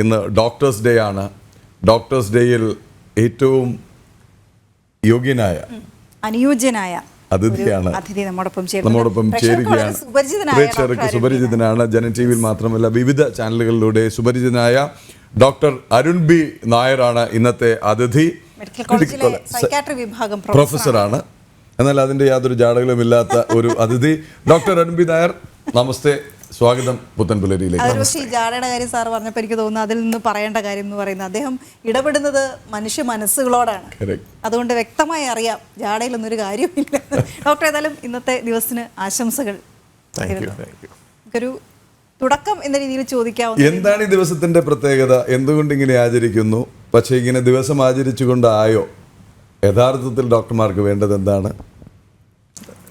ഇന്ന് doctors day ആണ്. Doctors ഡേയിൽ ഏറ്റവും യോഗ്യനായ അനുയോജ്യനായ അതിഥിയാണ്. അതിഥി നമ്മോടൊപ്പം ചേരുകയാണ്. പ്രേക്ഷകർക്ക് സുപരിചിതനാണ്. ജന ടി വിയിൽ മാത്രമല്ല വിവിധ ചാനലുകളിലൂടെ സുപരിചിതനായ ഡോക്ടർ അരുൺ ബി നായരാണ് ഇന്നത്തെ അതിഥി. പ്രൊഫസറാണ്. എന്നാൽ അതിന്റെ യാതൊരു ജാടകളുമില്ലാത്ത ഒരു അതിഥി. ഡോക്ടർ അരുൺ ബി നായർ നമസ്തേ. സ്വാഗതം പുത്തൻ പുലരിയിലേക്ക് പക്ഷേ ഈ ജാടയുടെ കാര്യം സാർ പറഞ്ഞപ്പോൾ എനിക്ക് തോന്നുന്നു അതിൽ നിന്ന് പറയേണ്ട കാര്യം എന്ന് പറയുന്നത് അദ്ദേഹം ഇടപെടുന്നത് മനുഷ്യ മനസ്സുകളോടാണ്. അതുകൊണ്ട് വ്യക്തമായി അറിയാം ജാടയിലൊന്നും ഒരു കാര്യമില്ല ഡോക്ടർ ഏതായാലും ഇന്നത്തെ ദിവസത്തിന് ആശംസകൾ ഒരു തുടക്കം എന്ന രീതിയിൽ ചോദിക്കാവുന്ന എന്താണ് ഈ ദിവസത്തിന്റെ പ്രത്യേകത? എന്തുകൊണ്ട് ഇങ്ങനെ ആചരിക്കുന്നു? പക്ഷേ ഇങ്ങനെ ദിവസം ആചരിച്ചുകൊണ്ടായോ? യഥാർത്ഥത്തിൽ ഡോക്ടർമാർക്ക് വേണ്ടത് എന്താണ്?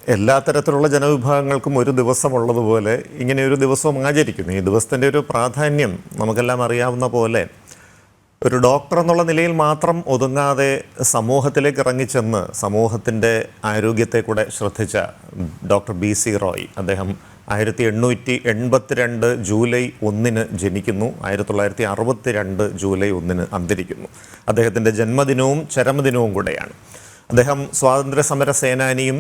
എല്ലാ തരത്തിലുള്ള ജനവിഭാഗങ്ങൾക്കും ഒരു ദിവസമുള്ളതുപോലെ ഇങ്ങനെ ഒരു ദിവസവും ആചരിക്കുന്നു. ഈ ദിവസത്തിന്റെ ഒരു പ്രാധാന്യം നമുക്കെല്ലാം അറിയാവുന്ന പോലെ ഒരു ഡോക്ടർ എന്നുള്ള നിലയിൽ മാത്രം ഒതുങ്ങാതെ സമൂഹത്തിലേക്ക് ഇറങ്ങിച്ചെന്ന് സമൂഹത്തിന്റെ ആരോഗ്യത്തെ കൂടെ ശ്രദ്ധിച്ച ഡോക്ടർ ബി സി റോയ് അദ്ദേഹം ആയിരത്തി എണ്ണൂറ്റി എൺപത്തിരണ്ട് ജൂലൈ ഒന്നിന് ജനിക്കുന്നു. ആയിരത്തി തൊള്ളായിരത്തി അറുപത്തി രണ്ട് ജൂലൈ ഒന്നിന് അന്തരിക്കുന്നു. അദ്ദേഹത്തിന്റെ ജന്മദിനവും ചരമദിനവും കൂടെയാണ്. അദ്ദേഹം സ്വാതന്ത്ര്യ സമര സേനാനിയും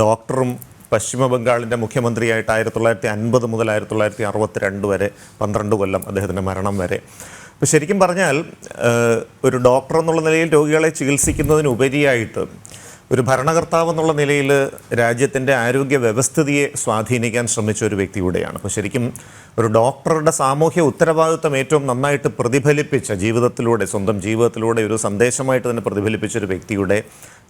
ഡോക്ടറും പശ്ചിമ ബംഗാളിന്റെ മുഖ്യമന്ത്രിയായിട്ട് ആയിരത്തി തൊള്ളായിരത്തി അൻപത് മുതൽ ആയിരത്തി തൊള്ളായിരത്തി അറുപത്തി രണ്ട് വരെ പന്ത്രണ്ട് കൊല്ലം അദ്ദേഹത്തിന്റെ മരണം വരെ. അപ്പോൾ ശരിക്കും പറഞ്ഞാൽ ഒരു ഡോക്ടർ എന്നുള്ള നിലയിൽ രോഗികളെ ചികിത്സിക്കുന്നതിനുപരിയായിട്ട് ഒരു ഭരണകർത്താവ് എന്നുള്ള നിലയിൽ രാജ്യത്തിന്റെ ആരോഗ്യ വ്യവസ്ഥിതിയെ സ്വാധീനിക്കാൻ ശ്രമിച്ച ഒരു വ്യക്തി കൂടെയാണ്. അപ്പോൾ ശരിക്കും ഒരു ഡോക്ടറുടെ സാമൂഹ്യ ഉത്തരവാദിത്വം ഏറ്റവും നന്നായിട്ട് പ്രതിഫലിപ്പിച്ച ജീവിതത്തിലൂടെ സ്വന്തം ജീവിതത്തിലൂടെ ഒരു സന്ദേശമായിട്ട് തന്നെ പ്രതിഫലിപ്പിച്ച ഒരു വ്യക്തിയുടെ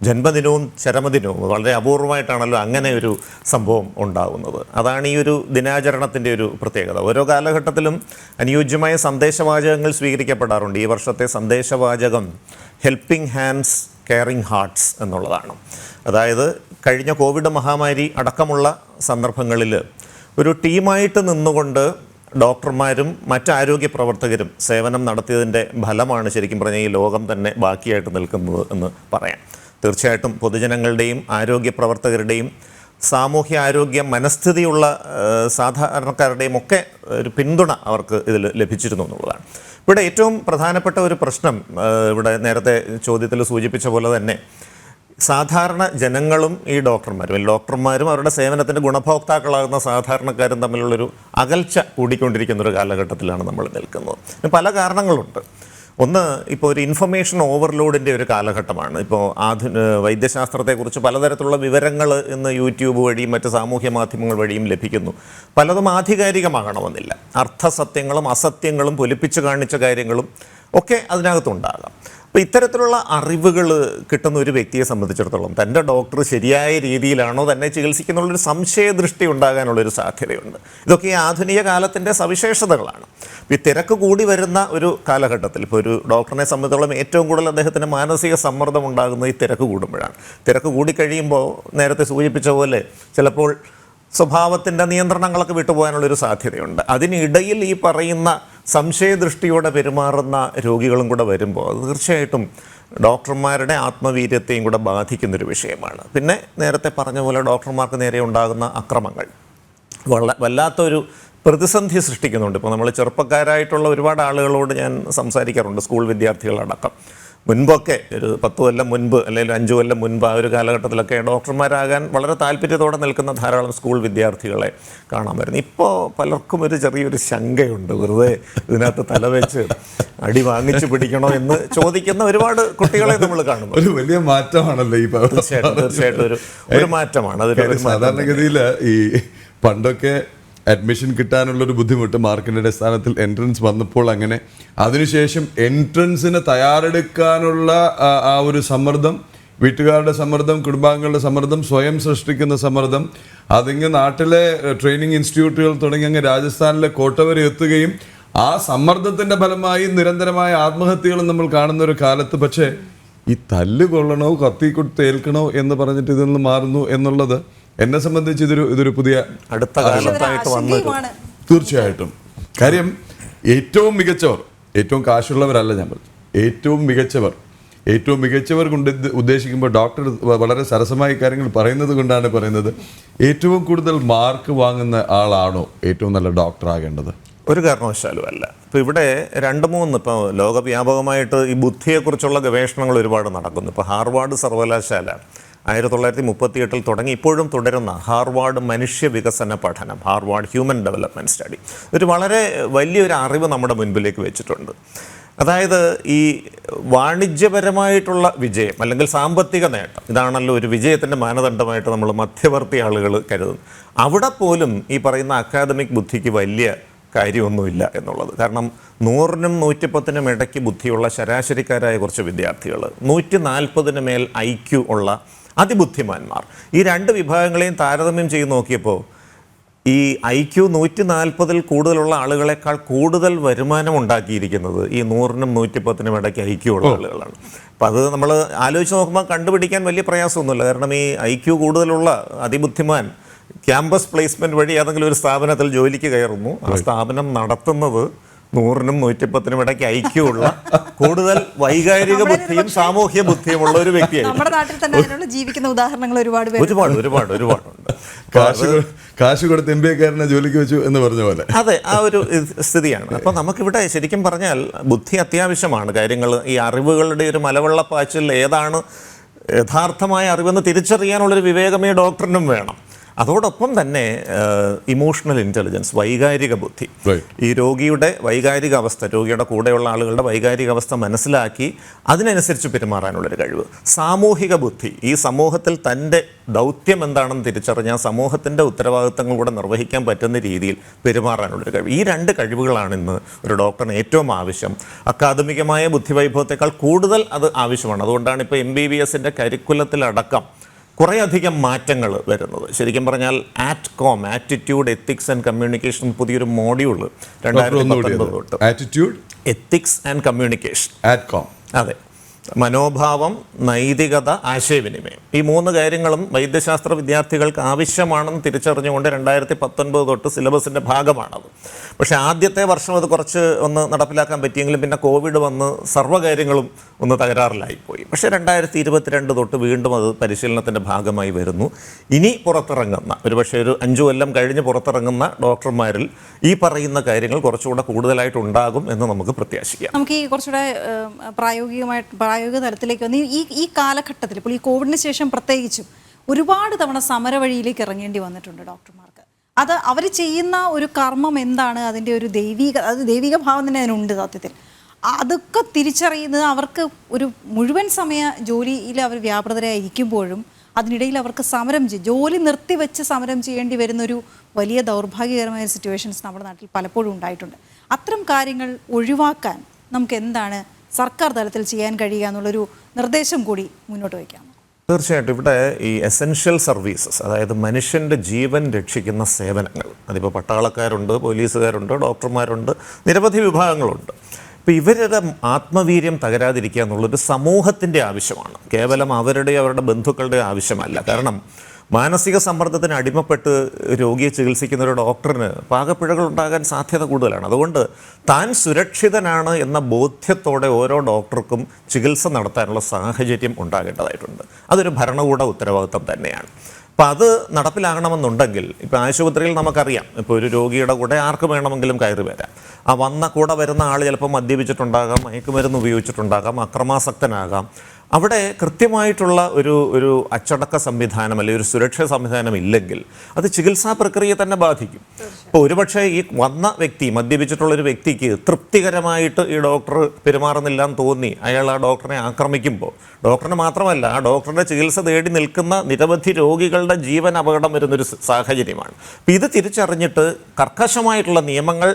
ജന്മദിനവും ചരമദിനവും വളരെ അപൂർവമായിട്ടാണല്ലോ അങ്ങനെ ഒരു സംഭവം ഉണ്ടാകുന്നത് അതാണ് ഈ ഒരു ദിനാചരണത്തിന്റെ ഒരു പ്രത്യേകത. ഓരോ കാലഘട്ടത്തിലും അനുയോജ്യമായ സന്ദേശവാചകങ്ങൾ സ്വീകരിക്കപ്പെടാറുണ്ട്. ഈ വർഷത്തെ സന്ദേശവാചകം ഹെൽപ്പിംഗ് ഹാൻഡ്സ് കെയറിംഗ് ഹാർട്ട്സ് എന്നുള്ളതാണ്. അതായത് കഴിഞ്ഞ കോവിഡ് മഹാമാരി അടക്കമുള്ള സന്ദർഭങ്ങളിൽ ഒരു ടീമായിട്ട് നിന്നുകൊണ്ട് ഡോക്ടർമാരും മറ്റ് ആരോഗ്യ പ്രവർത്തകരും സേവനം നടത്തിയതിന്റെ ഫലമാണ് ശരിക്കും പറഞ്ഞാൽ ഈ ലോകം തന്നെ ബാക്കിയായിട്ട് നിൽക്കുന്നത് എന്ന് പറയാം. തീർച്ചയായിട്ടും പൊതുജനങ്ങളുടെയും ആരോഗ്യ പ്രവർത്തകരുടെയും സാമൂഹ്യ ആരോഗ്യ മനസ്ഥിതിയുള്ള സാധാരണക്കാരുടെയും ഒക്കെ ഒരു പിന്തുണ അവർക്ക് ഇതിൽ ലഭിച്ചിരുന്നു എന്നുള്ളതാണ്. ഇവിടെ ഏറ്റവും പ്രധാനപ്പെട്ട ഒരു പ്രശ്നം ഇവിടെ നേരത്തെ ചോദ്യത്തിൽ സൂചിപ്പിച്ച പോലെ തന്നെ സാധാരണ ജനങ്ങളും ഈ ഡോക്ടർമാരും ഡോക്ടർമാരും അവരുടെ സേവനത്തിന്റെ ഗുണഭോക്താക്കളാകുന്ന സാധാരണക്കാരും തമ്മിലുള്ളൊരു അകൽച്ച കൂടിക്കൊണ്ടിരിക്കുന്ന ഒരു കാലഘട്ടത്തിലാണ് നമ്മൾ നിൽക്കുന്നത്. പല കാരണങ്ങളുണ്ട്. ഒന്ന് ഇപ്പോൾ ഒരു ഇൻഫർമേഷൻ ഓവർലോഡിന്റെ ഒരു കാലഘട്ടമാണ്. ഇപ്പോൾ ആധു വൈദ്യശാസ്ത്രത്തെക്കുറിച്ച് പലതരത്തിലുള്ള വിവരങ്ങൾ ഇന്ന് യൂട്യൂബ് വഴിയും മറ്റ് സാമൂഹ്യ മാധ്യമങ്ങൾ വഴിയും ലഭിക്കുന്നു. പലതും ആധികാരികമാകണമെന്നില്ല. അർത്ഥസത്യങ്ങളും അസത്യങ്ങളും പൊലിപ്പിച്ച് കാണിച്ച കാര്യങ്ങളും ഒക്കെ അതിനകത്തുണ്ടാകാം. അപ്പോൾ ഇത്തരത്തിലുള്ള അറിവുകൾ കിട്ടുന്ന ഒരു വ്യക്തിയെ സംബന്ധിച്ചിടത്തോളം തന്റെ ഡോക്ടർ ശരിയായ രീതിയിലാണോ തന്നെ ചികിത്സിക്കുന്നുള്ളൊരു സംശയദൃഷ്ടി ഉണ്ടാകാനുള്ളൊരു സാധ്യതയുണ്ട്. ഇതൊക്കെ ഈ ആധുനിക കാലത്തിന്റെ സവിശേഷതകളാണ്. ഈ തിരക്ക് കൂടി വരുന്ന ഒരു കാലഘട്ടത്തിൽ ഇപ്പോൾ ഒരു ഡോക്ടറിനെ സംബന്ധിച്ചിടത്തോളം ഏറ്റവും കൂടുതൽ അദ്ദേഹത്തിന് മാനസിക സമ്മർദ്ദം ഉണ്ടാകുന്നത് ഈ തിരക്ക് കൂടുമ്പോഴാണ്. തിരക്ക് കൂടിക്കഴിയുമ്പോൾ നേരത്തെ സൂചിപ്പിച്ച പോലെ ചിലപ്പോൾ സ്വഭാവത്തിന്റെ നിയന്ത്രണങ്ങളൊക്കെ വിട്ടുപോകാനുള്ളൊരു സാധ്യതയുണ്ട്. അതിനിടയിൽ ഈ പറയുന്ന സംശയദൃഷ്ടിയോടെ പെരുമാറുന്ന രോഗികളും കൂടെ വരുമ്പോൾ അത് തീർച്ചയായിട്ടും ഡോക്ടർമാരുടെ ആത്മവീര്യത്തെയും കൂടെ ബാധിക്കുന്നൊരു വിഷയമാണ്. പിന്നെ നേരത്തെ പറഞ്ഞ പോലെ ഡോക്ടർമാർക്ക് നേരെ ഉണ്ടാകുന്ന അക്രമങ്ങൾ. വല്ല വല്ലാത്തൊരു പ്രതിസന്ധി സൃഷ്ടിക്കുന്നുണ്ട്. ഇപ്പോൾ നമ്മൾ ചെറുപ്പക്കാരായിട്ടുള്ള ഒരുപാട് ആളുകളോട് ഞാൻ സംസാരിക്കാറുണ്ട് സ്കൂൾ വിദ്യാർത്ഥികളടക്കം. മുൻപൊക്കെ ഒരു പത്ത് കൊല്ലം മുൻപ് അല്ലെങ്കിൽ അഞ്ച് കൊല്ലം മുൻപ് ആ ഒരു കാലഘട്ടത്തിലൊക്കെ ഡോക്ടർമാരാകാൻ വളരെ താല്പര്യത്തോടെ നിൽക്കുന്ന ധാരാളം സ്കൂൾ വിദ്യാർത്ഥികളെ കാണാൻ വരുന്നു. ഇപ്പോൾ പലർക്കും ഒരു ചെറിയൊരു ശങ്കയുണ്ട്. വെറുതെ ഇതിനകത്ത് തലവെച്ച് അടി വാങ്ങിച്ചു പിടിക്കണോ എന്ന് ചോദിക്കുന്ന ഒരുപാട് കുട്ടികളെ നമ്മൾ കാണുന്നു. ഒരു വലിയ മാറ്റമാണല്ലോ ഈ തീർച്ചയായിട്ടും തീർച്ചയായിട്ടും. ഒരു ഒരു മാറ്റമാണ്. അതിൽ സാധാരണഗതിയിൽ ഈ പണ്ടൊക്കെ അഡ്മിഷൻ കിട്ടാനുള്ളൊരു ബുദ്ധിമുട്ട് മാർക്കിന്റെ അടിസ്ഥാനത്തിൽ എൻട്രൻസ് വന്നപ്പോൾ അങ്ങനെ. അതിനുശേഷം എൻട്രൻസിന് തയ്യാറെടുക്കാനുള്ള ആ, ഒരു സമ്മർദ്ദം വീട്ടുകാരുടെ സമ്മർദ്ദം കുടുംബാംഗങ്ങളുടെ സമ്മർദ്ദം സ്വയം സൃഷ്ടിക്കുന്ന സമ്മർദ്ദം അതിങ്ങ് നാട്ടിലെ ട്രെയിനിങ് ഇൻസ്റ്റിറ്റ്യൂട്ടുകൾ തുടങ്ങി അങ്ങ് രാജസ്ഥാനിലെ കോട്ട വരെ എത്തുകയും ആ സമ്മർദ്ദത്തിന്റെ ഫലമായി നിരന്തരമായ ആത്മഹത്യകളും നമ്മൾ കാണുന്ന ഒരു കാലത്ത്. പക്ഷേ ഈ തല്ല് കൊള്ളണോ കത്തി കൊടുത്ത് ഏൽക്കണോ എന്ന് പറഞ്ഞിട്ട് ഇതിൽ നിന്ന് മാറുന്നു എന്നുള്ളത് എന്നെ സംബന്ധിച്ച് ഇതൊരു ഇതൊരു പുതിയ അടുത്ത കാലത്തായിട്ട് വന്നൊരു തീർച്ചയായിട്ടും. കാര്യം ഏറ്റവും മികച്ചവർ ഏറ്റവും കാശുള്ളവരല്ല ഞാൻ പറഞ്ഞു ഏറ്റവും മികച്ചവർ ഏറ്റവും മികച്ചവർ കൊണ്ട് ഉദ്ദേശിക്കുമ്പോൾ ഡോക്ടർ വളരെ സരസമായ കാര്യങ്ങൾ പറയുന്നത് കൊണ്ടാണ് പറയുന്നത്. ഏറ്റവും കൂടുതൽ മാർക്ക് വാങ്ങുന്ന ആളാണോ ഏറ്റവും നല്ല ഡോക്ടർ ആകേണ്ടത്? ഒരു കാരണവശാലും അല്ല. ഇപ്പോൾ ഇവിടെ രണ്ട് മൂന്ന് ഇപ്പോൾ ലോകവ്യാപകമായിട്ട് ഈ ബുദ്ധിയെക്കുറിച്ചുള്ള ഗവേഷണങ്ങൾ ഒരുപാട് നടക്കുന്നു. ഇപ്പോൾ ഹാർവാർഡ് സർവകലാശാല ആയിരത്തി തൊള്ളായിരത്തി മുപ്പത്തി എട്ടിൽ തുടങ്ങി ഇപ്പോഴും തുടരുന്ന ഹാർവാർഡ് മനുഷ്യ വികസന പഠനം ഹാർവാർഡ് ഹ്യൂമൻ ഡെവലപ്മെന്റ് സ്റ്റഡി. ഒരു വളരെ വലിയൊരു അറിവ് നമ്മുടെ മുൻപിലേക്ക് വെച്ചിട്ടുണ്ട്. അതായത് ഈ വാണിജ്യപരമായിട്ടുള്ള വിജയം അല്ലെങ്കിൽ സാമ്പത്തിക നേട്ടം ഇതാണല്ലോ ഒരു വിജയത്തിന്റെ മാനദണ്ഡമായിട്ട് നമ്മൾ മധ്യവർത്തി ആളുകൾ കരുതുന്നു. അവിടെ പോലും ഈ പറയുന്ന അക്കാദമിക് ബുദ്ധിക്ക് വലിയ കാര്യമൊന്നുമില്ല എന്നുള്ളത്. കാരണം നൂറിനും നൂറ്റിപ്പത്തിനും ഇടയ്ക്ക് ബുദ്ധിയുള്ള ശരാശരിക്കാരായ കുറച്ച് വിദ്യാർത്ഥികൾ നൂറ്റി നാൽപ്പതിന് മേൽ ഐ ക്യു ഉള്ള അതിബുദ്ധിമാന്മാർ. ഈ രണ്ട് വിഭാഗങ്ങളെയും താരതമ്യം ചെയ്ത് നോക്കിയപ്പോൾ ഈ ഐ ക്യു നൂറ്റി നാൽപ്പതിൽ കൂടുതലുള്ള ആളുകളെക്കാൾ കൂടുതൽ വരുമാനം ഉണ്ടാക്കിയിരിക്കുന്നത് ഈ നൂറിനും നൂറ്റിപ്പത്തിനും ഇടയ്ക്ക് ഐ ക്യു ഉള്ള ആളുകളാണ്. അപ്പോൾ അത് നമ്മൾ ആലോചിച്ച് നോക്കുമ്പോൾ കണ്ടുപിടിക്കാൻ വലിയ പ്രയാസമൊന്നുമില്ല. കാരണം ഈ ഐ ക്യു കൂടുതലുള്ള അതിബുദ്ധിമാൻ ക്യാമ്പസ് പ്ലേസ്മെന്റ് വഴി ഏതെങ്കിലും ഒരു സ്ഥാപനത്തിൽ ജോലിക്ക് കയറുന്നു. ആ സ്ഥാപനം നടത്തുന്നത് നൂറിനും നൂറ്റിപ്പത്തിനും ഇടയ്ക്ക് ഐക്യമുള്ള കൂടുതൽ വൈകാരിക ബുദ്ധിയും സാമൂഹ്യ ബുദ്ധിയുമുള്ള ഒരു വ്യക്തിയായിരുന്നു നമ്മുടെ നാട്ടിൽ തന്നെ അതിനുള്ള ജീവിക്കുന്ന ഉദാഹരണങ്ങൾ ഒരുപാട് ഒരുപാട് ഒരുപാട് ഒരുപാടുണ്ട് കാശ് കാശ് കൊടുത്ത് എം ബി എക്കാരനെ ജോലിക്ക് വെച്ചു എന്ന് പറഞ്ഞ പോലെ. അതെ ആ ഒരു സ്ഥിതിയാണ്. അപ്പോൾ നമുക്കിവിടെ ശരിക്കും പറഞ്ഞാൽ ബുദ്ധി അത്യാവശ്യമാണ്. കാര്യങ്ങൾ ഈ അറിവുകളുടെ ഒരു മലവെള്ളപ്പാച്ചിൽ ഏതാണ് യഥാർത്ഥമായ അറിവെന്ന് തിരിച്ചറിയാനുള്ളൊരു വിവേകമേ ഡോക്ടറിനും വേണം. അതോടൊപ്പം തന്നെ ഇമോഷണൽ ഇന്റലിജൻസ് വൈകാരിക ബുദ്ധി. ഈ രോഗിയുടെ വൈകാരിക അവസ്ഥ രോഗിയുടെ കൂടെയുള്ള ആളുകളുടെ വൈകാരിക അവസ്ഥ മനസ്സിലാക്കി അതിനനുസരിച്ച് പെരുമാറാനുള്ളൊരു കഴിവ്. സാമൂഹിക ബുദ്ധി ഈ സമൂഹത്തിൽ തന്റെ ദൗത്യം എന്താണെന്ന് തിരിച്ചറിഞ്ഞ സമൂഹത്തിന്റെ ഉത്തരവാദിത്തങ്ങൾ കൂടെ നിർവഹിക്കാൻ പറ്റുന്ന രീതിയിൽ പെരുമാറാനുള്ളൊരു കഴിവ്. ഈ രണ്ട് കഴിവുകളാണ് ഇന്ന് ഒരു ഡോക്ടറിന് ഏറ്റവും ആവശ്യം. അക്കാദമികമായ ബുദ്ധിവൈഭവത്തെക്കാൾ കൂടുതൽ അത് ആവശ്യമാണ്. അതുകൊണ്ടാണ് ഇപ്പോൾ എം ബി ബി എസിന്റെ കരിക്കുലത്തിലടക്കം കുറേയധികം മാറ്റങ്ങൾ വരുന്നത്. ശരിക്കും പറഞ്ഞാൽ AETCOM attitude ethics and communication പുതിയൊരു മോഡ്യൂൾ രണ്ടായിരത്തി പത്തൊൻപത് തൊട്ട്. Attitude ethics and communication AETCOM അതെ. മനോഭാവം നൈതികത ആശയവിനിമയം. ഈ മൂന്ന് കാര്യങ്ങളും വൈദ്യശാസ്ത്ര വിദ്യാർത്ഥികൾക്ക് ആവശ്യമാണെന്ന് തിരിച്ചറിഞ്ഞുകൊണ്ട് രണ്ടായിരത്തി പത്തൊൻപത് തൊട്ട് സിലബസിന്റെ ഭാഗമാണത്. പക്ഷേ ആദ്യത്തെ വർഷം അത് കുറച്ച് ഒന്ന് നടപ്പിലാക്കാൻ പറ്റിയെങ്കിലും പിന്നെ കോവിഡ് വന്ന് സർവകാര്യങ്ങളും ഒന്ന് തകരാറിലായിപ്പോയി. പക്ഷേ രണ്ടായിരത്തി ഇരുപത്തിരണ്ട് തൊട്ട് വീണ്ടും അത് പരിശീലനത്തിന്റെ ഭാഗമായി വരുന്നു. ഇനി പുറത്തിറങ്ങുന്ന ഒരുപക്ഷെ ഒരു അഞ്ചു കൊല്ലം കഴിഞ്ഞ് പുറത്തിറങ്ങുന്ന ഡോക്ടർമാരിൽ ഈ പറയുന്ന കാര്യങ്ങൾ കുറച്ചുകൂടെ കൂടുതലായിട്ട് ഉണ്ടാകും എന്ന് നമുക്ക് പ്രത്യാശിക്കാം. നമുക്ക് ഈ കുറച്ചുകൂടെ പ്രായോഗികമായിട്ട് പ്രായോഗിക തലത്തിലേക്ക് വന്ന് ഈ ഈ കാലഘട്ടത്തിൽ ഇപ്പോൾ ഈ കോവിഡിന് ശേഷം പ്രത്യേകിച്ചും ഒരുപാട് തവണ സമര വഴിയിലേക്ക് ഇറങ്ങേണ്ടി വന്നിട്ടുണ്ട് ഡോക്ടർമാർക്ക്. അത് അവർ ചെയ്യുന്ന ഒരു കർമ്മം എന്താണ്? അതിന്റെ ഒരു ദൈവിക അത് ദൈവിക ഭാവം തന്നെ അതിനുണ്ട് സത്യത്തിൽ. അതൊക്കെ തിരിച്ചറിയുന്നത് അവർക്ക് ഒരു മുഴുവൻ സമയ ജോലിയിൽ അവർ വ്യാപൃതരായിരിക്കുമ്പോഴും അതിനിടയിൽ അവർക്ക് സമരം ജോലി നിർത്തിവെച്ച് സമരം ചെയ്യേണ്ടി വരുന്ന ഒരു വലിയ ദൗർഭാഗ്യകരമായ സിറ്റുവേഷൻസ് നമ്മുടെ നാട്ടിൽ പലപ്പോഴും ഉണ്ടായിട്ടുണ്ട്. അത്തരം കാര്യങ്ങൾ ഒഴിവാക്കാൻ നമുക്ക് എന്താണ് സർക്കാർ തലത്തിൽ ചെയ്യാൻ കഴിയുക എന്നുള്ളൊരു നിർദ്ദേശം കൂടി മുന്നോട്ട് വയ്ക്കാം. തീർച്ചയായിട്ടും. ഇവിടെ ഈ എസെൻഷ്യൽ സർവീസസ് അതായത് മനുഷ്യന്റെ ജീവൻ രക്ഷിക്കുന്ന സേവനങ്ങൾ അതിപ്പോൾ പട്ടാളക്കാരുണ്ട് പോലീസുകാരുണ്ട് ഡോക്ടർമാരുണ്ട് നിരവധി വിഭാഗങ്ങളുണ്ട്. ഇപ്പം ഇവരുടെ ആത്മവീര്യം തകരാതിരിക്കുക എന്നുള്ളൊരു സമൂഹത്തിന്റെ ആവശ്യമാണ്. കേവലം അവരുടെ അവരുടെ ബന്ധുക്കളുടെ ആവശ്യമല്ല. കാരണം മാനസിക സമ്മർദ്ദത്തിന് അടിമപ്പെട്ട് രോഗിയെ ചികിത്സിക്കുന്ന ഒരു ഡോക്ടറിന് പാകപ്പിഴകൾ ഉണ്ടാകാൻ സാധ്യത കൂടുതലാണ്. അതുകൊണ്ട് താൻ സുരക്ഷിതനാണ് എന്ന ബോധ്യത്തോടെ ഓരോ ഡോക്ടർക്കും ചികിത്സ നടത്താനുള്ള സാഹചര്യം ഉണ്ടാകേണ്ടതായിട്ടുണ്ട്. അതൊരു ഭരണകൂട ഉത്തരവാദിത്തം തന്നെയാണ്. അപ്പോൾ അത് നടപ്പിലാകണമെന്നുണ്ടെങ്കിൽ ഇപ്പോൾ ആശുപത്രിയിൽ നമുക്കറിയാം ഇപ്പോൾ ഒരു രോഗിയുടെ കൂടെ ആർക്ക് വേണമെങ്കിലും കയറി വരാം. ആ വന്ന കൂടെ വരുന്ന ആൾ ചിലപ്പോൾ മദ്യപിച്ചിട്ടുണ്ടാകാം മയക്കുമരുന്ന് ഉപയോഗിച്ചിട്ടുണ്ടാകാം അക്രമാസക്തനാകാം. അവിടെ കൃത്യമായിട്ടുള്ള ഒരു ഒരു അച്ചടക്ക സംവിധാനം അല്ലെങ്കിൽ ഒരു സുരക്ഷാ സംവിധാനം ഇല്ലെങ്കിൽ അത് ചികിത്സാ പ്രക്രിയയെ തന്നെ ബാധിക്കും. ഇപ്പോൾ ഒരുപക്ഷെ ഈ വന്ന വ്യക്തി മദ്യപിച്ചിട്ടുള്ള ഒരു വ്യക്തിക്ക് തൃപ്തികരമായിട്ട് ഈ ഡോക്ടർ പെരുമാറുന്നില്ല എന്ന് തോന്നി അയാൾ ആ ഡോക്ടറെ ആക്രമിക്കുമ്പോൾ ഡോക്ടറിന് മാത്രമല്ല ആ ഡോക്ടറുടെ ചികിത്സ തേടി നിൽക്കുന്ന നിരവധി രോഗികളുടെ ജീവൻ അപകടം വരുന്നൊരു സാഹചര്യമാണ്. അപ്പം ഇത് തിരിച്ചറിഞ്ഞിട്ട് കർക്കശമായിട്ടുള്ള നിയമങ്ങൾ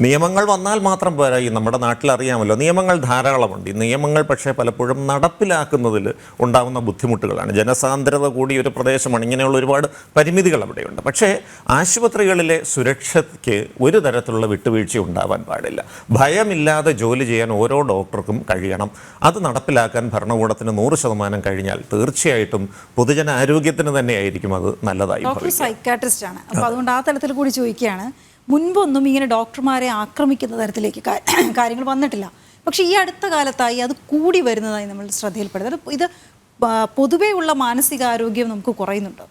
നിയമങ്ങൾ വന്നാൽ മാത്രം പോരാ ഈ നമ്മുടെ നാട്ടിൽ അറിയാമല്ലോ നിയമങ്ങൾ ധാരാളമുണ്ട്. ഈ നിയമങ്ങൾ പക്ഷേ പലപ്പോഴും നടപ്പിലാക്കുന്നതിൽ ഉണ്ടാകുന്ന ബുദ്ധിമുട്ടുകളാണ്. ജനസാന്ദ്രത കൂടിയ ഒരു പ്രദേശമാണ്. ഇങ്ങനെയുള്ള ഒരുപാട് പരിമിതികൾ അവിടെയുണ്ട്. പക്ഷേ ആശുപത്രികളിലെ സുരക്ഷയ്ക്ക് ഒരു തരത്തിലുള്ള വിട്ടുവീഴ്ച ഉണ്ടാവാൻ പാടില്ല. ഭയമില്ലാതെ ജോലി ചെയ്യാൻ ഓരോ ഡോക്ടർക്കും കഴിയണം. അത് നടപ്പിലാക്കാൻ ഭരണകൂടത്തിന് നൂറ് ശതമാനം കഴിഞ്ഞാൽ തീർച്ചയായിട്ടും പൊതുജന ആരോഗ്യത്തിന് തന്നെയായിരിക്കും അത് നല്ലതായി സൈക്കാട്രിസ്റ്റ് ആണ്. അപ്പോൾ അതുകൊണ്ട് ആ തലത്തിൽ കൂടി ചോദിക്കുകയാണ് മുൻപൊന്നും ഇങ്ങനെ ഡോക്ടർമാരെ ആക്രമിക്കുന്ന തരത്തിലേക്ക് കാര്യങ്ങൾ വന്നിട്ടില്ല. പക്ഷെ ഈ അടുത്ത കാലത്തായി അത് കൂടി വരുന്നതായി നമ്മൾ ശ്രദ്ധയിൽപ്പെടുന്നത്. ഇത് പൊതുവേ ഉള്ള മാനസികാരോഗ്യം നമുക്ക് കുറയുന്നുണ്ട്?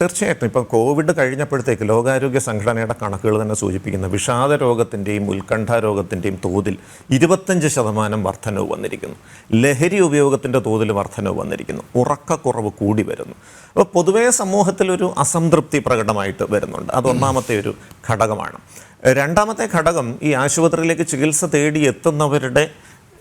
തീർച്ചയായിട്ടും. ഇപ്പം കോവിഡ് കഴിഞ്ഞപ്പോഴത്തേക്ക് ലോകാരോഗ്യ സംഘടനയുടെ കണക്കുകൾ തന്നെ സൂചിപ്പിക്കുന്ന വിഷാദ രോഗത്തിന്റെയും ഉത്കണ്ഠ രോഗത്തിന്റെയും തോതിൽ ഇരുപത്തഞ്ച് ശതമാനം വർധനവ് വന്നിരിക്കുന്നു. ലഹരി ഉപയോഗത്തിന്റെ തോതിൽ വർധനവ് വന്നിരിക്കുന്നു. ഉറക്കക്കുറവ് കൂടി വരുന്നു. അപ്പോൾ പൊതുവേ സമൂഹത്തിലൊരു അസംതൃപ്തി പ്രകടമായിട്ട് വരുന്നുണ്ട്. അത് ഒന്നാമത്തെ ഒരു ഘടകമാണ്. രണ്ടാമത്തെ ഘടകം ഈ ആശുപത്രിയിലേക്ക് ചികിത്സ തേടി എത്തുന്നവരുടെ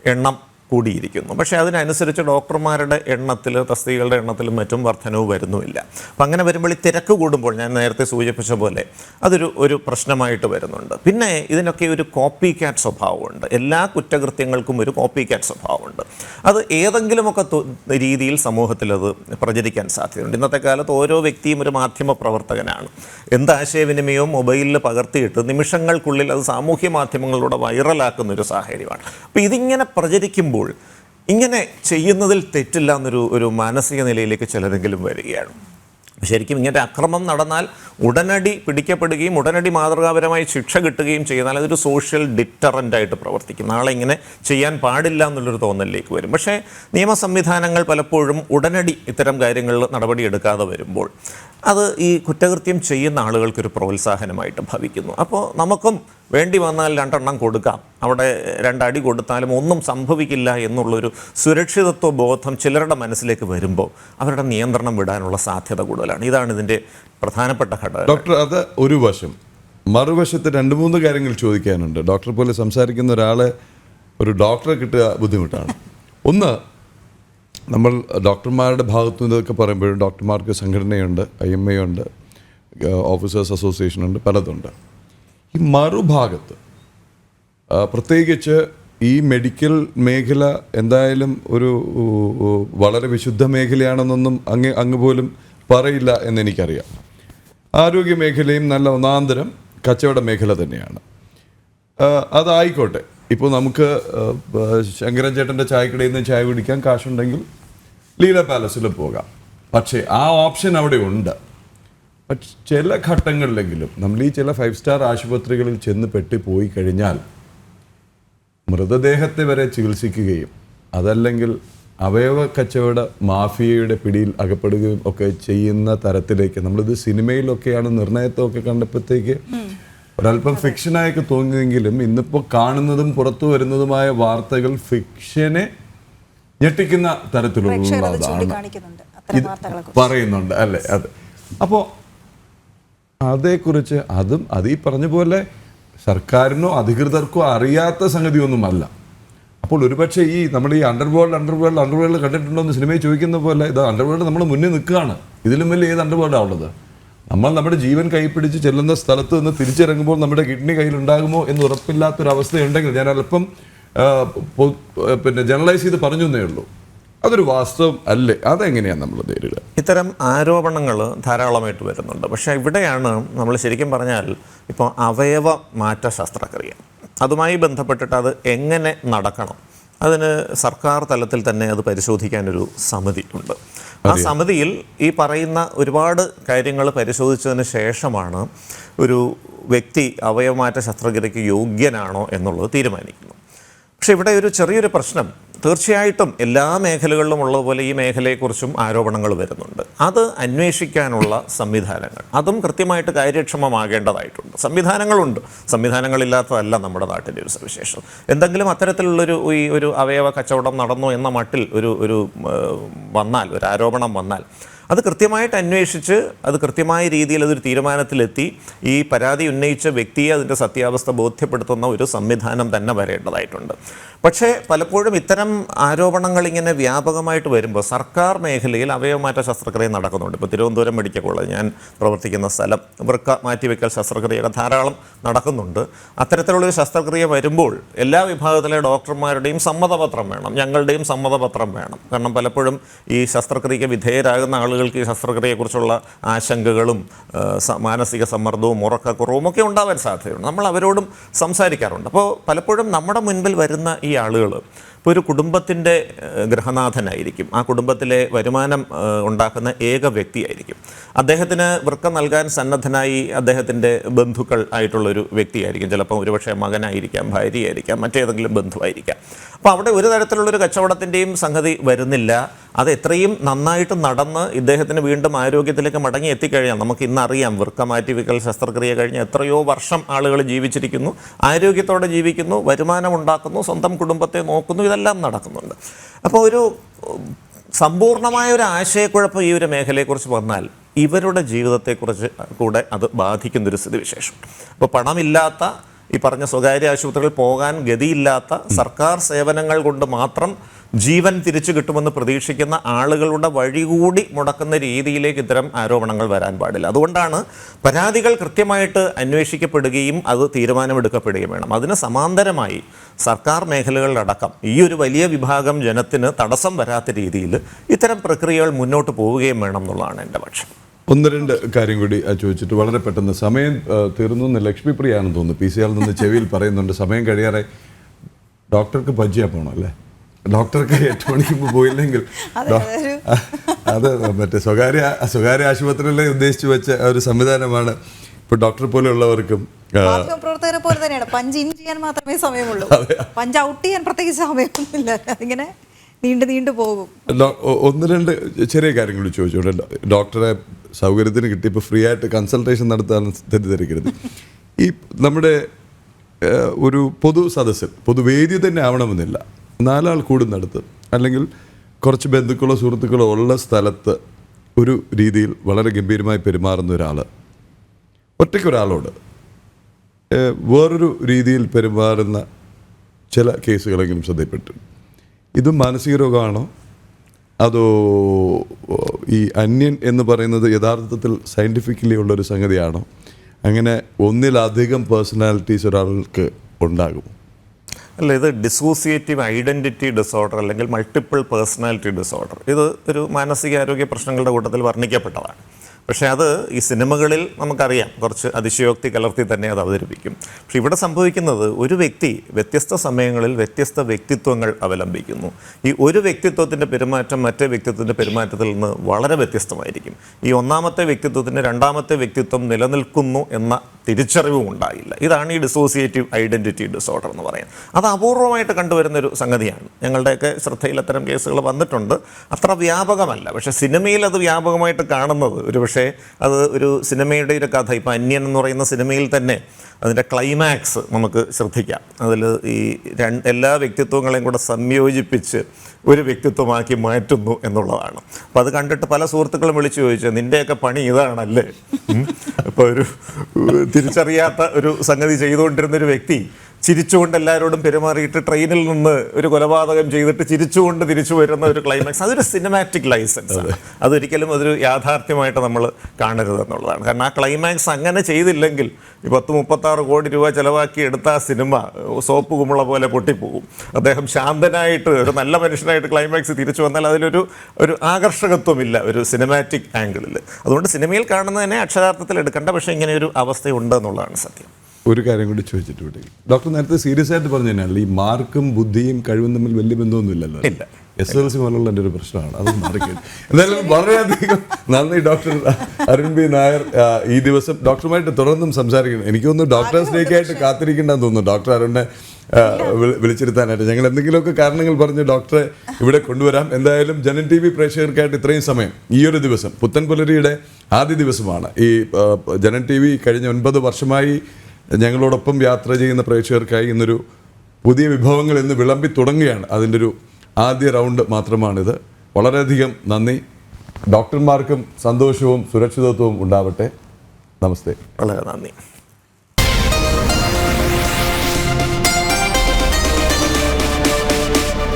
എണ്ണം കൂടിയിരിക്കുന്നു. പക്ഷേ അതിനനുസരിച്ച് ഡോക്ടർമാരുടെ എണ്ണത്തിൽ തസ്തികകളുടെ എണ്ണത്തിലും മറ്റും വർധനവ് വരുന്നുമില്ല. അപ്പം അങ്ങനെ വരുമ്പോൾ ഈ തിരക്ക് കൂടുമ്പോൾ ഞാൻ നേരത്തെ സൂചിപ്പിച്ച പോലെ അതൊരു ഒരു പ്രശ്നമായിട്ട് വരുന്നുണ്ട്. പിന്നെ ഇതിനൊക്കെ ഒരു കോപ്പി ക്യാറ്റ് സ്വഭാവമുണ്ട്. എല്ലാ കുറ്റകൃത്യങ്ങൾക്കും ഒരു കോപ്പി ക്യാറ്റ് സ്വഭാവമുണ്ട്. അത് ഏതെങ്കിലുമൊക്കെ രീതിയിൽ സമൂഹത്തിൽ അത് പ്രചരിക്കാൻ സാധ്യതയുണ്ട്. ഇന്നത്തെ കാലത്ത് ഓരോ വ്യക്തിയും ഒരു മാധ്യമ പ്രവർത്തകനാണ്. എന്ത് ആശയവിനിമയവും മൊബൈലിൽ പകർത്തിയിട്ട് നിമിഷങ്ങൾക്കുള്ളിൽ അത് സാമൂഹ്യ മാധ്യമങ്ങളിലൂടെ വൈറലാക്കുന്ന ഒരു സാഹചര്യമാണ്. അപ്പോൾ ഇതിങ്ങനെ പ്രചരിക്കുമ്പോൾ ഇങ്ങനെ ചെയ്യുന്നതിൽ തെറ്റില്ല എന്നൊരു ഒരു മാനസിക നിലയിലേക്ക് ചിലരെങ്കിലും വരികയാണ്. ശരിക്കും ഇങ്ങനെ അക്രമം നടന്നാൽ ഉടനടി പിടിക്കപ്പെടുകയും ഉടനടി മാതൃകാപരമായി ശിക്ഷ കിട്ടുകയും ചെയ്യുന്നാൽ അതൊരു സോഷ്യൽ ഡിറ്ററന്റായിട്ട് പ്രവർത്തിക്കും. നാളെ ഇങ്ങനെ ചെയ്യാൻ പാടില്ല എന്നുള്ളൊരു തോന്നലിലേക്ക് വരും. പക്ഷേ നിയമ സംവിധാനങ്ങൾ പലപ്പോഴും ഉടനടി ഇത്തരം കാര്യങ്ങളിൽ നടപടിയെടുക്കാതെ വരുമ്പോൾ അത് ഈ കുറ്റകൃത്യം ചെയ്യുന്ന ആളുകൾക്കൊരു പ്രോത്സാഹനമായിട്ട് ഭവിക്കുന്നു. അപ്പോൾ നമുക്കും വേണ്ടി വന്നാൽ രണ്ടെണ്ണം കൊടുക്കാം. അവിടെ രണ്ടടി കൊടുത്താലും ഒന്നും സംഭവിക്കില്ല എന്നുള്ളൊരു സുരക്ഷിതത്വ ബോധം ചിലരുടെ മനസ്സിലേക്ക് വരുമ്പോൾ അവരുടെ നിയന്ത്രണം വിടാനുള്ള സാധ്യത കൂടുതലാണ്. ഇതാണ് ഇതിന്റെ പ്രധാനപ്പെട്ട ഘടകം. ഡോക്ടർ അത് ഒരു വശം. മറുവശത്ത് രണ്ട് മൂന്ന് കാര്യങ്ങൾ ചോദിക്കാനുണ്ട്. ഡോക്ടർ പോലെ സംസാരിക്കുന്ന ഒരാളെ ഒരു ഡോക്ടറെ കിട്ടുക ബുദ്ധിമുട്ടാണ്. ഒന്ന് നമ്മൾ ഡോക്ടർമാരുടെ ഭാഗത്തു നിന്നൊക്കെ പറയുമ്പോഴും ഡോക്ടർമാർക്ക് സംഘടനയുണ്ട് ഐ എം എ ഉണ്ട് ഓഫീസേഴ്സ് അസോസിയേഷൻ ഉണ്ട് പലതുണ്ട്. ഈ മറുഭാഗത്ത് പ്രത്യേകിച്ച് ഈ മെഡിക്കൽ മേഖല എന്തായാലും ഒരു വളരെ വിശുദ്ധ മേഖലയാണെന്നൊന്നും അങ്ങ് അങ്ങ് പോലും പറയില്ല എന്നെനിക്കറിയാം. ആരോഗ്യ മേഖലയും നല്ല ഒന്നാന്തരം കച്ചവട മേഖല തന്നെയാണ്. അതായിക്കോട്ടെ. ഇപ്പോൾ നമുക്ക് ശങ്കരൻ ചേട്ടന്റെ ചായക്കടയിൽ നിന്ന് ചായ കുടിക്കാൻ കാശുണ്ടെങ്കിൽ ലീല പാലസിൽ പോകാം. പക്ഷേ ആ ഓപ്ഷൻ അവിടെ ഉണ്ട്. പക്ഷെ ചില ഘട്ടങ്ങളിലെങ്കിലും നമ്മൾ ഈ ചില ഫൈവ് സ്റ്റാർ ആശുപത്രികളിൽ ചെന്ന് പെട്ടി പോയി കഴിഞ്ഞാൽ മൃതദേഹത്തെ വരെ ചികിത്സിക്കുകയും അതല്ലെങ്കിൽ അവയവ കച്ചവട മാഫിയയുടെ പിടിയിൽ അകപ്പെടുകയും ഒക്കെ ചെയ്യുന്ന തരത്തിലേക്ക് നമ്മളിത് സിനിമയിലൊക്കെയാണ് നിർണയത്തൊക്കെ കണ്ടപ്പോഴത്തേക്ക് ഒരല്പം ഫിക്ഷനായൊക്കെ തോന്നിയെങ്കിലും ഇന്നിപ്പോൾ കാണുന്നതും പുറത്തു വരുന്നതുമായ വാർത്തകൾ ഫിക്ഷനെ ഞെട്ടിക്കുന്ന തരത്തിലുള്ളതാണ്. പറയുന്നുണ്ട് അല്ലേ? അതെ. അപ്പോൾ അതേക്കുറിച്ച് അതും അത് ഈ പറഞ്ഞ പോലെ സർക്കാരിനോ അധികൃതർക്കോ അറിയാത്ത സംഗതിയൊന്നുമല്ല. അപ്പോൾ ഒരുപക്ഷെ ഈ നമ്മൾ ഈ അണ്ടർവേൾഡ് അണ്ടർവേൾഡ് അണ്ടർവേൾഡ് കണ്ടിട്ടുണ്ടോ എന്ന് സിനിമയിൽ ചോദിക്കുന്ന പോലെ ഇത് അണ്ടർവേൾഡ് നമ്മൾ മുന്നിൽ നിൽക്കുകയാണ്. ഇതിലും വലിയ ഏത് അണ്ടർവേൾഡാണ് ഉള്ളത്? നമ്മൾ നമ്മുടെ ജീവൻ കൈപ്പിടിച്ച് ചെല്ലുന്ന സ്ഥലത്ത് നിന്ന് തിരിച്ചിറങ്ങുമ്പോൾ നമ്മുടെ കിഡ്നി കയ്യിലുണ്ടാകുമോ എന്ന് ഉറപ്പില്ലാത്തൊരവസ്ഥയുണ്ടെങ്കിൽ ഞാൻ അല്പം പിന്നെ ജനറലൈസ് ചെയ്ത് പറഞ്ഞു എന്നേ ഉള്ളൂ. അതൊരു വാസ്തവം അല്ലേ? അതെങ്ങനെയാണ് നമ്മൾ നേരിടുക? ഇത്തരം ആരോപണങ്ങൾ ധാരാളമായിട്ട് വരുന്നുണ്ട്. പക്ഷേ ഇവിടെയാണ് നമ്മൾ ശരിക്കും പറഞ്ഞാൽ ഇപ്പോൾ അവയവ മാറ്റ ശസ്ത്രക്രിയ. അതുമായി ബന്ധപ്പെട്ടിട്ട് അത് എങ്ങനെ നടക്കണം? അതിന് സർക്കാർ തലത്തിൽ തന്നെ അത് പരിശോധിക്കാനൊരു സമിതി ഉണ്ട്. ആ സമിതിയിൽ ഈ പറയുന്ന ഒരുപാട് കാര്യങ്ങൾ പരിശോധിച്ചതിന് ശേഷമാണ് ഒരു വ്യക്തി അവയവമാറ്റ ശസ്ത്രക്രിയയ്ക്ക് യോഗ്യനാണോ എന്നുള്ളത് തീരുമാനിക്കുന്നത്. പക്ഷേ ഇവിടെ ഒരു ചെറിയൊരു പ്രശ്നം തീർച്ചയായിട്ടും എല്ലാ മേഖലകളിലും ഉള്ളതുപോലെ ഈ മേഖലയെക്കുറിച്ചും ആരോപണങ്ങൾ വരുന്നുണ്ട്. അത് അന്വേഷിക്കാനുള്ള സംവിധാനങ്ങൾ. അതും കൃത്യമായിട്ട് കാര്യക്ഷമമാകേണ്ടതായിട്ടുണ്ട്. സംവിധാനങ്ങളുണ്ട്. സംവിധാനങ്ങളില്ലാത്തതല്ല നമ്മുടെ നാട്ടിന്റെ ഒരു സവിശേഷം എന്തെങ്കിലും അത്തരത്തിലുള്ളൊരു ഈ ഒരു അവയവ കച്ചവടം നടന്നു എന്ന മട്ടിൽ ഒരു ഒരു വന്നാൽ ഒരു ആരോപണം വന്നാൽ അത് കൃത്യമായിട്ട് അന്വേഷിച്ച് അത് കൃത്യമായ രീതിയിൽ അതൊരു തീരുമാനത്തിലെത്തി. ഈ പരാതി ഉന്നയിച്ച വ്യക്തിയെ അതിന്റെ സത്യാവസ്ഥ ബോധ്യപ്പെടുത്തുന്ന ഒരു സംവിധാനം തന്നെ വരേണ്ടതായിട്ടുണ്ട്. പക്ഷേ പലപ്പോഴും ഇത്തരം ആരോപണങ്ങൾ ഇങ്ങനെ വ്യാപകമായിട്ട് വരുമ്പോൾ സർക്കാർ മേഖലയിൽ അവയവമാറ്റ ശസ്ത്രക്രിയ നടക്കുന്നുണ്ട്. ഇപ്പോൾ തിരുവനന്തപുരം മെഡിക്കൽ കോളേജ് ഞാൻ പ്രവർത്തിക്കുന്ന സ്ഥലം വൃക്ക മാറ്റിവെക്കൽ ശസ്ത്രക്രിയയൊക്കെ ധാരാളം നടക്കുന്നുണ്ട്. അത്തരത്തിലുള്ളൊരു ശസ്ത്രക്രിയ വരുമ്പോൾ എല്ലാ വിഭാഗത്തിലെ ഡോക്ടർമാരുടെയും സമ്മതപത്രം വേണം ഞങ്ങളുടെയും സമ്മതപത്രം വേണം. കാരണം പലപ്പോഴും ഈ ശസ്ത്രക്രിയയ്ക്ക് വിധേയരാകുന്ന ആളുകൾക്ക് ഈ ശസ്ത്രക്രിയയെക്കുറിച്ചുള്ള ആശങ്കകളും മാനസിക സമ്മർദ്ദവും ഉറക്കക്കുറവും ഒക്കെ ഉണ്ടാവാൻ സാധ്യതയുണ്ട്. നമ്മൾ അവരോടും സംസാരിക്കാറുണ്ട്. അപ്പോൾ പലപ്പോഴും നമ്മുടെ മുൻപിൽ വരുന്ന ഈ ആളുകൾ ഇപ്പോൾ ഒരു കുടുംബത്തിന്റെ ഗൃഹനാഥനായിരിക്കും ആ കുടുംബത്തിലെ വരുമാനം ഉണ്ടാക്കുന്ന ഏക വ്യക്തിയായിരിക്കും. അദ്ദേഹത്തിന് വൃക്ക നൽകാൻ സന്നദ്ധനായി അദ്ദേഹത്തിന്റെ ബന്ധുക്കൾ ആയിട്ടുള്ളൊരു വ്യക്തിയായിരിക്കും. ചിലപ്പോൾ ഒരുപക്ഷെ മകനായിരിക്കാം ഭാര്യയായിരിക്കാം മറ്റേതെങ്കിലും ബന്ധുവായിരിക്കാം. അപ്പോൾ അവിടെ ഒരു തരത്തിലുള്ളൊരു കച്ചവടത്തിന്റെയും സംഗതി വരുന്നില്ല. അത് എത്രയും നന്നായിട്ട് നടന്ന് ഇദ്ദേഹത്തിന് വീണ്ടും ആരോഗ്യത്തിലേക്ക് മടങ്ങി എത്തിക്കഴിഞ്ഞാൽ നമുക്ക് ഇന്നറിയാം വൃക്ക മാറ്റിവെക്കൽ ശസ്ത്രക്രിയ കഴിഞ്ഞ് എത്രയോ വർഷം ആളുകൾ ജീവിച്ചിരിക്കുന്നു. ആരോഗ്യത്തോടെ ജീവിക്കുന്നു വരുമാനം ഉണ്ടാക്കുന്നു സ്വന്തം കുടുംബത്തെ നോക്കുന്നു. ഇതെല്ലാം നടക്കുന്നുണ്ട്. അപ്പോൾ ഒരു സമ്പൂർണമായ ഒരു ആശയക്കുഴപ്പം ഈ ഒരു മേഖലയെക്കുറിച്ച് വന്നാൽ ഇവരുടെ ജീവിതത്തെക്കുറിച്ച് കൂടെ അത് ബാധിക്കുന്നൊരു സ്ഥിതിവിശേഷം. അപ്പോൾ പണമില്ലാത്ത ഈ പറഞ്ഞ സ്വകാര്യ ആശുപത്രികളിൽ പോകാൻ ഗതിയില്ലാത്ത സർക്കാർ സേവനങ്ങൾ കൊണ്ട് മാത്രം ജീവൻ തിരിച്ചു കിട്ടുമെന്ന് പ്രതീക്ഷിക്കുന്ന ആളുകളുടെ വഴി കൂടി മുടക്കുന്ന രീതിയിലേക്ക് ഇത്തരം ആരോപണങ്ങൾ വരാൻ പാടില്ല. അതുകൊണ്ടാണ് പരാതികൾ കൃത്യമായിട്ട് അന്വേഷിക്കപ്പെടുകയും അത് തീരുമാനമെടുക്കപ്പെടുകയും വേണം. അതിന് സമാന്തരമായി സർക്കാർ മേഖലകളിലടക്കം ഈ ഒരു വലിയ വിഭാഗം ജനത്തിന് തടസ്സം വരാത്ത രീതിയിൽ ഇത്തരം പ്രക്രിയകൾ മുന്നോട്ട് പോവുകയും വേണം എന്നുള്ളതാണ് എന്റെ പക്ഷം. ഒന്ന് രണ്ട് കാര്യം കൂടി ചോദിച്ചിട്ട് വളരെ പെട്ടെന്ന്. സമയം തീർന്നു എന്ന് ലക്ഷ്മി പ്രിയാണെന്ന് തോന്നുന്നു. പി സി ആറിൽ നിന്ന് ചെവിയിൽ പറയുന്നുണ്ട് സമയം കഴിയാറെ ഡോക്ടർക്ക് പജ്ജിയാ പോകണം അല്ലേ? ഡോക്ടർക്ക് എട്ട് മണിക്ക് പോയില്ലെങ്കിൽ അത് മറ്റേ സ്വകാര്യ സ്വകാര്യ ആശുപത്രിയിലെ ഉദ്ദേശിച്ച് വെച്ച ഒരു സംവിധാനമാണ് ഇപ്പോൾ ഡോക്ടർ പോലെയുള്ളവർക്കും പ്രവർത്തകരെ പോലെ തന്നെയാണ്. പഞ്ച് ഇൻ ചെയ്യാൻ മാത്രമേ സമയമുള്ളൂ. പഞ്ച് ഔട്ട് ചെയ്യാൻ പ്രത്യേകിച്ച് സമയമൊന്നുമില്ല. അതിങ്ങനെ നീണ്ടു നീണ്ടു പോകും. ഒന്ന് രണ്ട് ചെറിയ കാര്യങ്ങൾ ചോദിച്ചോട്ടെ. ഡോക്ടറെ സൗകര്യത്തിന് കിട്ടി. ഇപ്പോൾ ഫ്രീ ആയിട്ട് കൺസൾട്ടേഷൻ നടത്താൻ തെറ്റിദ്ധരിക്കരുത്. ഈ നമ്മുടെ ഒരു പൊതു സദസ്സിൽ പൊതുവേദി തന്നെ ആവണമെന്നില്ല. നാലാൾ കൂടുന്നിടത്ത് അല്ലെങ്കിൽ കുറച്ച് ബന്ധുക്കളോ സുഹൃത്തുക്കളോ ഉള്ള സ്ഥലത്ത് ഒരു രീതിയിൽ വളരെ ഗംഭീരമായി പെരുമാറുന്ന ഒരാൾ ഒറ്റയ്ക്കൊരാളോട് വേറൊരു രീതിയിൽ പെരുമാറുന്ന ചില കേസുകളെങ്കിലും ശ്രദ്ധയിൽപ്പെട്ടു. ഇത് മാനസിക രോഗമാണോ? അതോ ഈ അന്യൻ എന്ന് പറയുന്നത് യഥാർത്ഥത്തിൽ സയന്റിഫിക്കലി ഉള്ളൊരു സംഗതിയാണോ? അങ്ങനെ ഒന്നിലധികം പേഴ്സണാലിറ്റീസ് ഒരാൾക്ക് ഉണ്ടാകും. അല്ല ഇത് ഡിസോസിയേറ്റീവ് ഐഡന്റിറ്റി ഡിസോർഡർ അല്ലെങ്കിൽ മൾട്ടിപ്പിൾ പേഴ്സണാലിറ്റി ഡിസോർഡർ ഇത് ഒരു മാനസികാരോഗ്യ പ്രശ്നങ്ങളുടെ കൂട്ടത്തിൽ വർണിക്കപ്പെട്ടതാണ്. പക്ഷേ അത് ഈ സിനിമകളിൽ നമുക്കറിയാം. കുറച്ച് അതിശയോക്തി കലർത്തി തന്നെ അത് അവതരിപ്പിക്കും. പക്ഷെ ഇവിടെ സംഭവിക്കുന്നത് ഒരു വ്യക്തി വ്യത്യസ്ത സമയങ്ങളിൽ വ്യത്യസ്ത വ്യക്തിത്വങ്ങൾ അവലംബിക്കുന്നു. ഈ ഒരു വ്യക്തിത്വത്തിന്റെ പെരുമാറ്റം മറ്റേ വ്യക്തിത്വത്തിന്റെ പെരുമാറ്റത്തിൽ നിന്ന് വളരെ വ്യത്യസ്തമായിരിക്കും. ഈ ഒന്നാമത്തെ വ്യക്തിത്വത്തിന് രണ്ടാമത്തെ വ്യക്തിത്വം നിലനിൽക്കുന്നു എന്ന തിരിച്ചറിവും ഉണ്ടായില്ല ഇതാണ് ഈ ഡിസോസിയേറ്റീവ് ഐഡന്റിറ്റി ഡിസോർഡർ എന്ന് പറയുന്നത്. അത് അപൂർവമായിട്ട് കണ്ടുവരുന്ന ഒരു സംഗതിയാണ്. ഞങ്ങളുടെയൊക്കെ ശ്രദ്ധയിൽ അത്തരം കേസുകൾ വന്നിട്ടുണ്ട്. അത്ര വ്യാപകമല്ല. പക്ഷേ സിനിമയിൽ അത് വ്യാപകമായിട്ട് കാണുന്നത് ഒരു പക്ഷേ അത് ഒരു സിനിമയുടെ ഒരു കഥ. ഇപ്പം അന്യൻ എന്ന് പറയുന്ന സിനിമയിൽ തന്നെ അതിന്റെ ക്ലൈമാക്സ് നമുക്ക് ശ്രദ്ധിക്കാം. അതിൽ ഈ എല്ലാ വ്യക്തിത്വങ്ങളെയും കൂടെ സംയോജിപ്പിച്ച് ഒരു വ്യക്തിത്വമാക്കി മാറ്റുന്നു എന്നുള്ളതാണ്. അപ്പം അത് കണ്ടിട്ട് പല സുഹൃത്തുക്കളും വിളിച്ചു ചോദിച്ചു നിന്റെയൊക്കെ പണി ഇതാണല്ലേ? അപ്പോൾ ഒരു തിരിച്ചറിയാത്ത ഒരു സംഗതി ചെയ്തുകൊണ്ടിരുന്ന ഒരു വ്യക്തി ചിരിച്ചുകൊണ്ട് എല്ലാവരോടും പെരുമാറിയിട്ട് ട്രെയിനിൽ നിന്ന് ഒരു കൊലപാതകം ചെയ്തിട്ട് ചിരിച്ചുകൊണ്ട് തിരിച്ചു വരുന്ന ഒരു ക്ലൈമാക്സ് അതൊരു സിനിമാറ്റിക് ലൈസൻസ് ആണ്. അതൊരിക്കലും അതൊരു യാഥാർത്ഥ്യമായിട്ട് നമ്മൾ കാണരുത് എന്നുള്ളതാണ്. കാരണം ആ ക്ലൈമാക്സ് അങ്ങനെ ചെയ്തില്ലെങ്കിൽ ഈ പത്ത് മുപ്പത്താറ് കോടി രൂപ ചിലവാക്കി എടുത്ത ആ സിനിമ സോപ്പ് കുമ്പള പോലെ പൊട്ടിപ്പോകും. അദ്ദേഹം ശാന്തനായിട്ട് ഒരു നല്ല മനുഷ്യനായിട്ട് ക്ലൈമാക്സ് തിരിച്ചു വന്നാൽ അതിലൊരു ഒരു ആകർഷകത്വമില്ല ഒരു സിനിമാറ്റിക് ആംഗിളിൽ അതുകൊണ്ട് സിനിമയിൽ കാണുന്നതിനെ അക്ഷരാർത്ഥത്തിൽ എടുക്കേണ്ട പക്ഷേ ഇങ്ങനെ ഒരു അവസ്ഥയുണ്ട് എന്നുള്ളതാണ് സത്യം. ഒരു കാര്യം കൂടി ചോദിച്ചിട്ട് വിട്ടു ഡോക്ടർ നേരത്തെ സീരിയസ് ആയിട്ട് പറഞ്ഞു തന്നെയാണ് ഈ മാർക്കും ബുദ്ധിയും കഴിവും തമ്മിൽ വലിയ ബന്ധമൊന്നുമില്ലല്ലോ. ഇല്ല. എസ് എൽ സി പോലുള്ള എന്റെ ഒരു പ്രശ്നമാണ്. അത് മാറിക്കും എന്തായാലും വളരെയധികം നന്ദി ഡോക്ടർ അരുൺ ബി നായർ. ഈ ദിവസം ഡോക്ടറുമായിട്ട് തുടർന്നും സംസാരിക്കണം. എനിക്ക് തോന്നുന്നു ഡോക്ടേഴ്സ് ഡേക്ക് ആയിട്ട് കാത്തിരിക്കേണ്ടെന്ന് തോന്നുന്നു ഡോക്ടർ അരുണിനെ വിളിച്ചിരുത്താനായിട്ട്. ഞങ്ങൾ എന്തെങ്കിലുമൊക്കെ കാരണങ്ങൾ പറഞ്ഞ് ഡോക്ടറെ ഇവിടെ കൊണ്ടുവരാം. എന്തായാലും ജനൻ ടി വി പ്രേക്ഷകർക്കായിട്ട് ഇത്രയും സമയം ഈ ഒരു ദിവസം പുത്തൻ പുലരിയുടെ ആദ്യ ദിവസമാണ്. ഈ ജനൻ ടി വി കഴിഞ്ഞ ഒൻപത് വർഷമായി ഞങ്ങളോടൊപ്പം യാത്ര ചെയ്യുന്ന പ്രേക്ഷകർക്കായി ഇന്നൊരു പുതിയ വിഭവങ്ങൾ ഇന്ന് വിളമ്പി തുടങ്ങുകയാണ്. അതിന്റെ ഒരു ആദ്യ റൗണ്ട് മാത്രമാണിത്. വളരെയധികം നന്ദി. ഡോക്ടർമാർക്കും സന്തോഷവും സുരക്ഷിതത്വവും ഉണ്ടാവട്ടെ. നമസ്തേ. വളരെ നന്ദി.